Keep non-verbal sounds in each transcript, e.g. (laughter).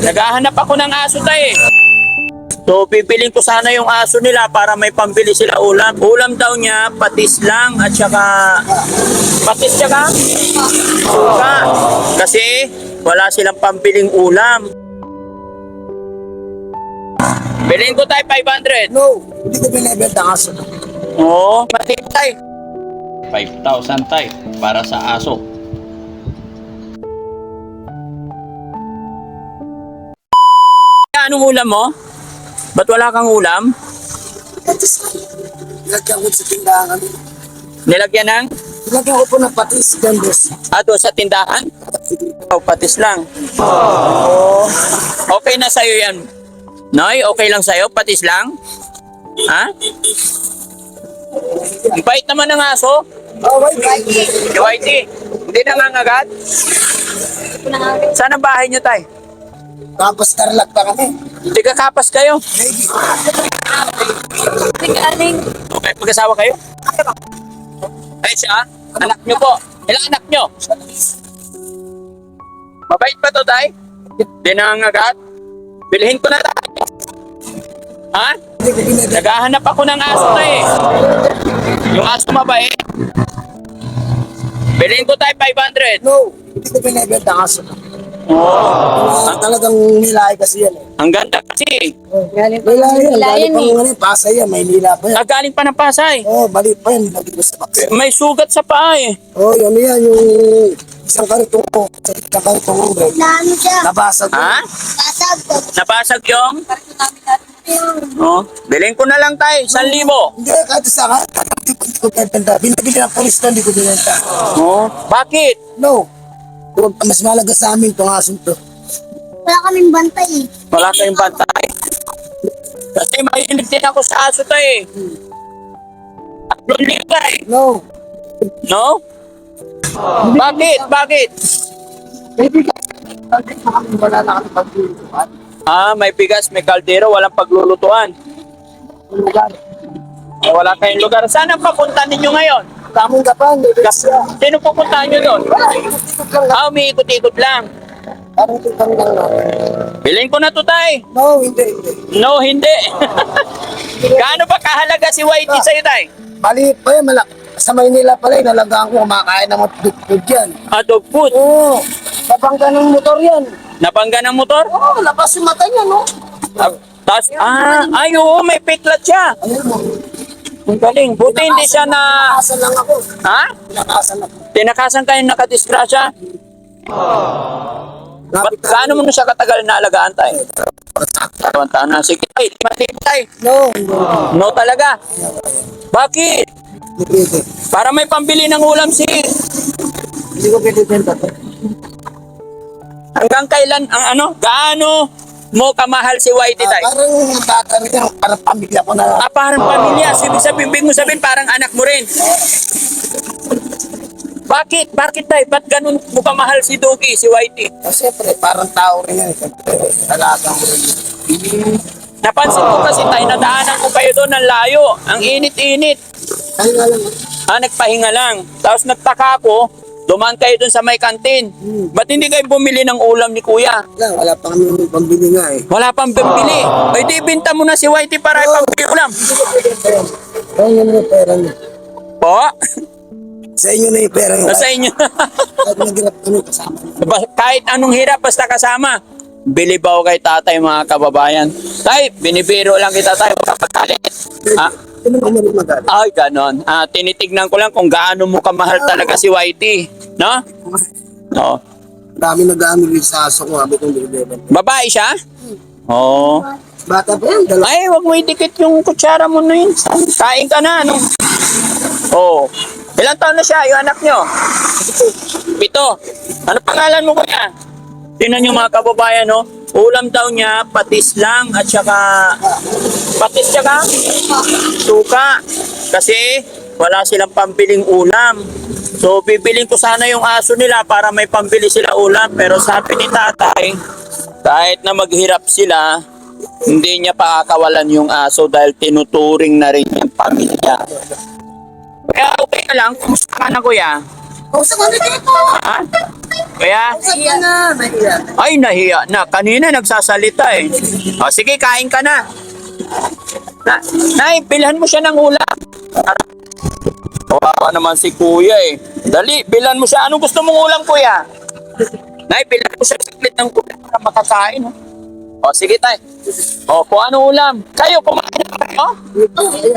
Naghahanap ako ng aso tayo eh. So, pipiling ko sana yung aso nila para may pambili sila ulam. Ulam daw niya, patis lang at saka... Patis tsaka? Suka. Kasi wala silang pambiling ulam. Bilhin ko tayo 500. No, hindi ko binibenta ang aso. Oo, matibay. 5,000 tayo para sa aso. Anong ulam mo? Ba't wala kang ulam? Patis. Nilagyan ko sa tindahan. Nilagyan ng Nilagyan ko po ng patis, gambos. ato sa tindahan? O, patis lang. Oo. Okay na sa'yo yan. Noy, okay lang sa'yo? Patis lang? Ha? Ang bait naman ng aso. Oh, wait. Whitey, hindi nangangagat? Saan ang bahay niyo, tay? Tapos tarlak pa kami. Tiga kapas kayo. Maybe. Okay, mag-asawa kayo? Ay, siya? Anak niyo po. Ilang anak niyo? Mabait pa to, tay? Hindi nangangagat? Bilhin ko na tayo. Ha? Naghahanap ako ng aso tayo eh. Yung aso mabait. Bilhin ko tayo 500. No, hindi ko binibenta ang aso. Oh, Ang talagang nilay kasi yan. eh. ang ganda kasi. Nilay yan. Galing pang ano, Pasay yan. May nila pa yan. Nagaling pa ng Pasay. Oh, balik pa yan. Lagi ko sa baksa. May sugat sa paa eh. Oh, yun yan. Yung isang kartong ko. Sa isang kartong ko. Naano siya? Nabasag ko. Ha? Kasab. Napasag yung? Oh, bilhin ko na lang tayo, 1,000. Hindi, kahit sa akin. Hindi ko, hindi ko binibenta. Binibili ng polis na, hindi ko binibenta. Oh, bakit? No. Huwag- Mas malaga sa amin itong asong to. Wala kaming bantay eh. Wala kayong bantay. Kasi mahilig din ako sa aso tayo eh. Tatlong liga eh. No. No? Bakit? Bakit? Na kami wala na kami pagtuluan? Ah, may bigas, may kaldero, walang paglulutuan. Lugar. Eh, wala kayong lugar. Saan ang papunta ninyo ngayon? Kamong gapan, may bigas siya. Sino pupuntahan nyo doon? Wala, ikot-ikot lang. Ah, umiikot-ikot lang. Parang tutang lang na. Bilhin ko na to, tay. No, hindi, hindi. No, hindi. (laughs) Gaano ba kahalaga si Whitey sa'yo, tay? Maliit pa yan, malak. Sa Maynila pala, inalagaan ko, kumakain ng mga food yan. Ah, dog food. Oo, kapangga ng motor yan. Nabangga ng motor? Oo, labas yung mata niya, no? Ah, tas, ah, ay, oo, may piklat siya. Ayun mo, Ang galing. Buti hindi siya na... nakasan lang ako. Ha? Nakasan ako. Tinakasan kayo nakadisgrasya? Ba't Lapit gaano mo siya katagal na alagaan tayo? Tawang taon na. Sige, tay, matip tay. No, no, talaga. Bakit? Para may pambili ng ulam si... Hindi ko pwede benta to. Hanggang kailan, ang ano, gaano mo kamahal si Whitey Ah, tay? parang bata rin yan, parang pamilya ko na. Ah, parang pamilya. Sabi sabihin, ibig mo sabihin, parang anak mo rin. Bakit? Bakit tay? Ba't ganun mo kamahal si Doggy, si Whitey? Ah, Siyempre, parang tao rin yan. Siyempre, talagang rin. Napansin ko kasi tay, nadaanan ko kayo doon ng layo. Ang init-init. Kaya nga lang, Ah, nagpahinga lang. Tapos nagtaka ako, dumaan kayo doon sa may kantin. Ba't hindi kayo bumili ng ulam ni Kuya? wala, wala pa kami pambili nga eh. Wala pang bibili. Ay, di binta mo na si Whitey para ipambili ulam. Sa inyo na yung pera niyo. Po? Sa inyo na yung pera niyo. Sa inyo. Kahit naghirap kami kasama Kahit anong hirap, basta kasama. Bilibaw kay tatay mga kababayan. Tay, binibiro lang kita tayo kapagalit. Magalit. ay, ganon. Ah, tinitignan ko lang kung gaano mo kamahal talaga si Whitey. No? No. Dami nag-ano rin sa aso ko, habi kong. Babae siya? Oo. Bata pa yan, dalawa. Ay, wag mo idikit yung kutsara mo na yun. Kain ka na, ano? Oo. Ilang taon na siya, yung anak nyo? Pito. Ano pangalan mo kuya? Tingnan nyo mga kababayan, no? Ulam daw niya, patis lang, at saka... Patis saka? Suka. Kasi wala silang pambiling ulam. So, bibiling ko sana yung aso nila para may pambili sila ulam. Pero sabi ni tatay, kahit na maghirap sila, hindi niya pakakawalan yung aso dahil tinuturing na rin yung pamilya. Kaya okay ka lang, kumusta ka na kuya? Kausap mo dito. Ha? Kaya, Kausap ka na. Nahiya. ay nahiya na. Kanina nagsasalita eh. O sige, kain ka na. na nay, bilhan mo siya ng ulam. Kawawa naman si kuya eh. Dali, bilhan mo siya. Anong gusto mong ulam kuya? Nay, bilhan mo siya saglit ng ulam para makakain. oh. O sige tay. O kung ano ulam. Kayo, kumain na kayo?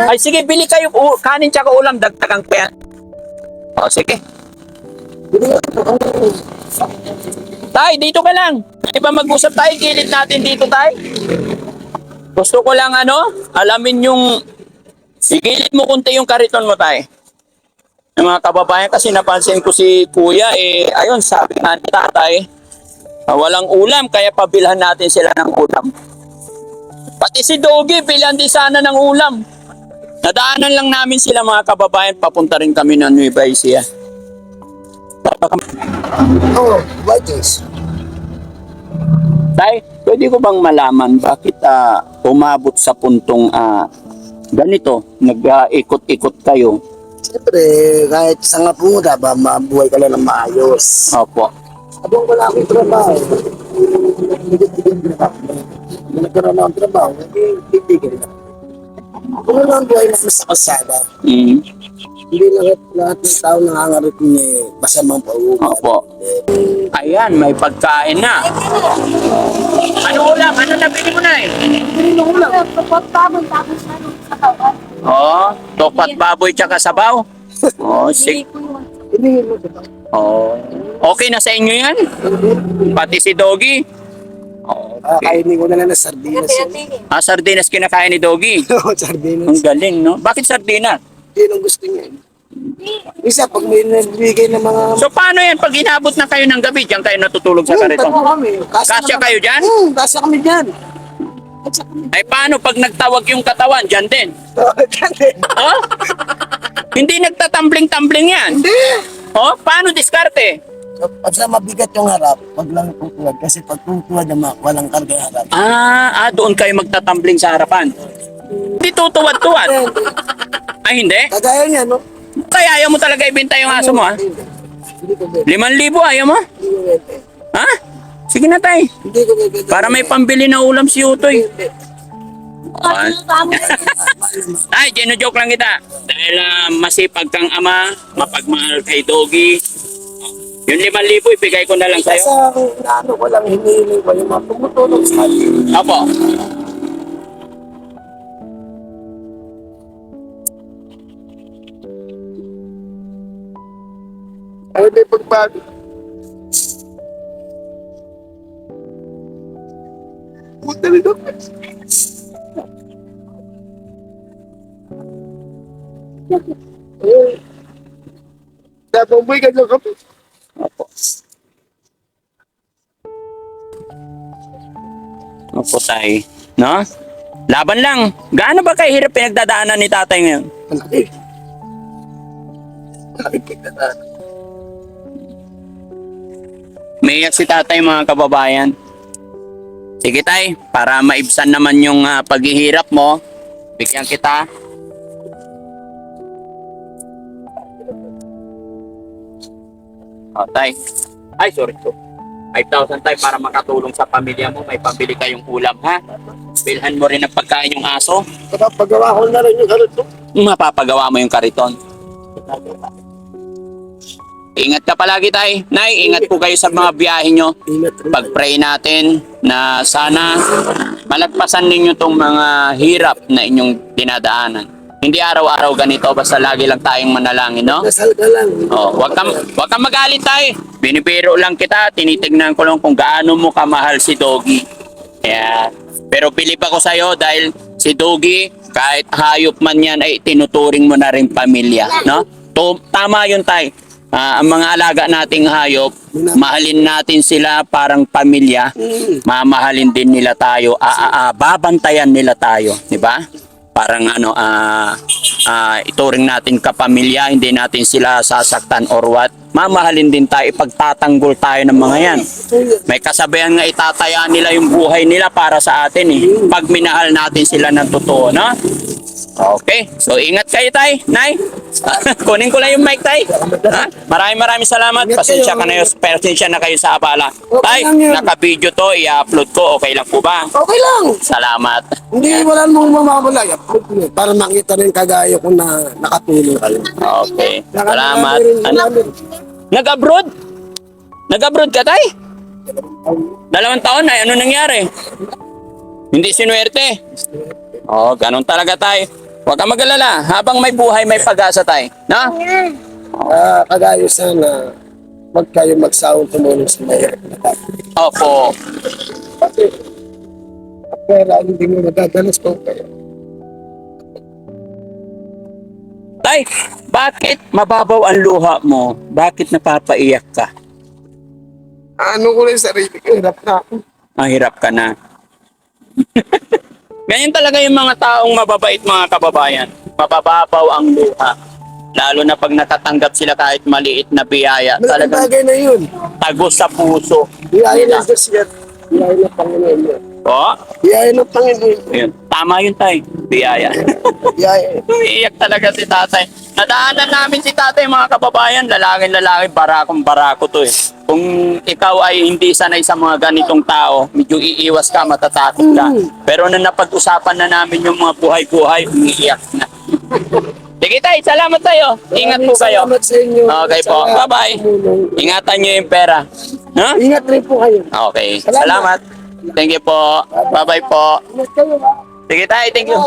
Ay sige, bili kayo u- kanin tsaka ulam. Dagdagan ko yan. O sige. Tay, dito ka lang. Di ba mag-usap tayo? Gilid natin dito, tay. Gusto ko lang ano, alamin yung... Igilid mo kunti yung kariton mo, tay. Yung mga kababayan kasi napansin ko si kuya, eh, ayun, sabi nga ni tatay, ah, walang ulam, kaya pabilhan natin sila ng ulam. Pati si Dogi, bilhan din sana ng ulam. Nadaanan lang namin sila mga kababayan, papunta rin kami ng Nueva Ecija. Oh, white is. Tay, pwede ko bang malaman bakit ah, umabot sa puntong ah, ganito, nag-ikot-ikot kayo? Siyempre, kahit sa nga po, ba, mabuhay ka lang ng maayos. Opo. Abang wala akong trabaho. Hindi nagkaroon ng trabaho, hindi titigil na. Kung ano ang buhay namin sa kasada, Mm. Hindi lahat, lahat ng tao nangangarap ni masamang pauuman. Opo. Ayan, may pagkain na. Ano ulam? Ano nabili mo na eh? Kapag pamon, tapos ano, sa kawan. Oh, topat baboy tsaka sabaw. Oh, sik. Hindi mo ito. Oh. Okay na sa inyo yan? Pati si Doggy. Oh, Ah, okay. kainin ko na lang ng sardinas. Ah, sardinas kinakain ni Doggy. (laughs) Oo, sardinas. Ang galing, no? Bakit sardinas? Yun ang gusto niya. Isa, pag may nagbigay ng mga... So, paano yan? Pag inabot na kayo ng gabi, diyan kayo natutulog sa Hmm, kariton? tatlo kami. Kasya kayo dyan? Hmm, kasya kami dyan. Kasya kami. Ay, paano pag nagtawag yung katawan? Diyan din. Dyan din. Oh? (laughs) Hindi nagtatambling-tambling yan. Hindi. Oh, paano diskarte? Pag sa mabigat yung harap, wag lang tutuwad. Kasi pag tutuwad naman, walang karga yung harap. Ah, ah, doon kayo magtatambling sa harapan. Hindi tutuwad-tuwad. Ay, hindi? Kagaya niya, no? Kaya ayaw mo talaga ibenta yung aso mo, ha? Hindi. Hindi ko. Liman libo, ayaw mo? Hindi ko bebe. Ha? Sige na, tay. Hindi ko bebe. Para may pambili na ulam si Utoy. Ay, gino-joke lang kita. Dahil ah, masipag kang ama, mapagmahal kay Doggy. Yung liman libo, ibigay ko na lang sa'yo. ang ano ko lang, hinihiling ko yung mga tumutulong sa akin. Opo. Ay, may pagbago. Puta rin ako. Dapat umuwi ka lang kami. Opo. Opo, tay. No? Laban lang. Gaano ba kahirap pinagdadaanan ni tatay ngayon? Malaki. Malaki pagdadaan. May iyak si tatay mga kababayan. Sige tay, para maibsan naman yung ah, paghihirap mo, bigyan kita. Oh, tay. Ay, sorry to. 5,000 tay para makatulong sa pamilya mo. May pambili kayong ulam, ha? Bilhan mo rin ng pagkain yung aso. Paggawa ko na rin yung ganito. Mapapagawa mo yung kariton. Ingat ka palagi, tay. Nay, ingat po kayo sa mga biyahe nyo. Pag-pray natin na sana malagpasan ninyo tong mga hirap na inyong dinadaanan. Hindi araw-araw ganito, basta lagi lang tayong manalangin, no? Dasal ka lang. Oh, wag kang wag kang magalit tay. Binibiro lang kita, tinitignan ko lang kung gaano mo kamahal si Doggy. Kaya, pero bilib ako sa iyo dahil si Doggy, kahit hayop man yan ay tinuturing mo na rin pamilya, no? To, tama yun tay. Ah, ang mga alaga nating hayop, mahalin natin sila parang pamilya. Mamahalin din nila tayo, babantayan nila tayo, di ba? Parang ano, ah, ah, ituring natin kapamilya, hindi natin sila sasaktan or what. Mamahalin din tayo, ipagtatanggol tayo ng mga yan. May kasabihan nga itataya nila yung buhay nila para sa atin eh. Pag minahal natin sila ng totoo, no? Okay. So, ingat kayo, tay. Nay. (laughs) Kunin ko lang yung mic, tay. Ha? Maraming maraming salamat. Pasensya ka na yun. Pasensya na kayo sa abala. Tay, lang yun. naka-video to. I-upload ko. Okay lang po ba? Okay lang. Salamat. Hindi wala mong mamamala. I-upload mo. Para makita rin kagaya ko na nakatulong kayo. Okay. Salamat. Ano? Nag-abroad? Nag-abroad ka, tay? Dalawang taon na. Ano nangyari? Hindi sinuwerte. Oo, ganun talaga, tay. Huwag kang mag-alala. Habang may buhay, may pag-asa, tay. Na? Ah, kagaya sana wag kayo magsawang tumulong sa mahirap na tao. Opo. Kasi at pera hindi mo magagalas ko kayo. Tay, bakit mababaw ang luha mo? Bakit napapaiyak ka? Ano ko rin sarili ko, hirap na ako. Mahirap ka na. (laughs) Ganyan talaga yung mga taong mababait mga kababayan. Mabababaw ang luha. Lalo na pag nakatanggap sila kahit maliit na biyaya. Malaking bagay na yun. tagos sa puso. Biyaya ng Diyos yan. Biyaya ng Panginoon yun. O, Biyaya ng Panginoon. yun. Tama yun tay. Biyaya. (laughs) Biyaya. Iiyak talaga si tatay. Nadaanan namin si tatay mga kababayan. Lalaking lalaki, barakong barako to eh. Kung ikaw ay hindi sanay sa mga ganitong tao, medyo iiwas ka, matatakot ka. Pero nung napag-usapan na namin yung mga buhay-buhay, umiiyak na. (laughs) Sige tay, salamat tayo. Ingat po kayo. Salamat sa inyo. Okay po. Bye-bye. Ingatan nyo yung pera. Ha? Ingat rin po kayo. Okay. Salamat. Thank you po. Bye-bye po. Sige tayo, thank you.